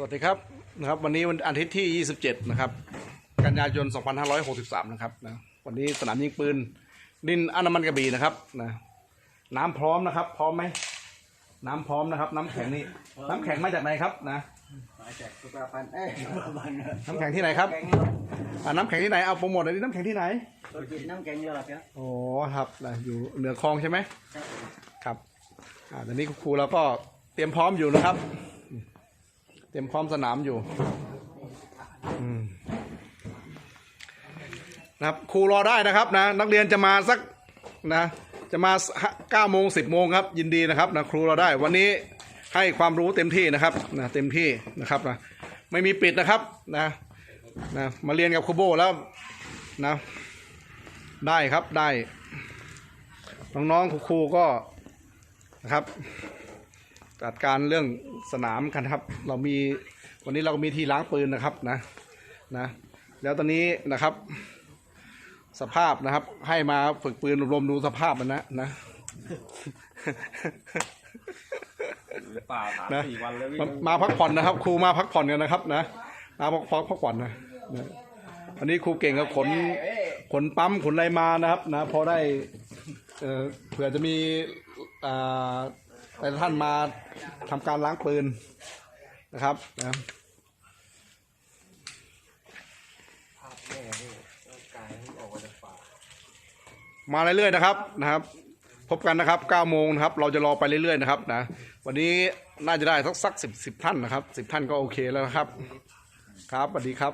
สวัสดีครับนะครับวันนี้วันอาทิตย์ที่ 27 นะครับ กันยายน 2563 นะครับนะวันนี้สนามยิงปืนดินอนามันกระบี่นะครับนะน้ำพร้อมนะครับ พร้อมไหมน้ำพร้อมนะครับ น้ำแข็งนี่น้ำแข็งมาจากไหนครับนะมาจากสุราพันธ์เอ้ยสุราพันธ์น้ำแข็งที่ไหนครับแกงอ่าน้ำแข็งที่ไหนเอาโปรโมทหน่อยดิน้ำแข็งที่ไหนตัวจิตน้ำแกงเยอะครับโอ้ครับนะอยู่เหนือคลองใช่ไหมครับอ่าตอนนี้ครูเราก็เตรียมพร้อมอยู่นะครับ เตรียมพร้อมสนามอยู่นะครับครูรอได้นะครับนะ นักเรียนจะมาสักนะ จะมาเก้าโมงสิบโมงครับ ยินดีนะครับนะครูราได้ วันนี้ให้ความรู้เต็มที่นะครับนะเต็มที่นะครับนะไม่มีปิดนะครับนะนะมาเรียนกับครูโบแล้วนะ ได้ครับได้น้องๆครูๆก็นะครับ จัดการเรื่องสนามกันครับ เรามีวันนี้เราก็มีที่ล้างปืนนะครับนะนะ แล้วตอนนี้นะครับ สภาพนะครับ ให้มาฝึกปืนอบรมดูสภาพมันนะนะป่าสามนะสี่วันแล้ววิ่มางมาพักผ่อนนะครับ ครูมาพักผ่อนกันนะครับ นะมาพักผ่อนพักผ่อนนะนะวันนี้ครูเก่งก็ขนขนปั๊มขนอะไรมานะครับ นะพอได้เอ่อเผื่อจะมีอ่า แต่ท่านมาทำการล้างปืนนะครับนะภาพแม่นี่ร่างกายมันออกมาจากป่ามาเรื่อยๆนะครับนะครับ พบกันนะครับ9โมงนะครับ เราจะรอไปเรื่อยๆนะครับนะวันนี้น่าจะได้สักสักสิบสิบท่านนะครับสิบท่านก็โอเคแล้วนะครับ ครับสวัสดีครับ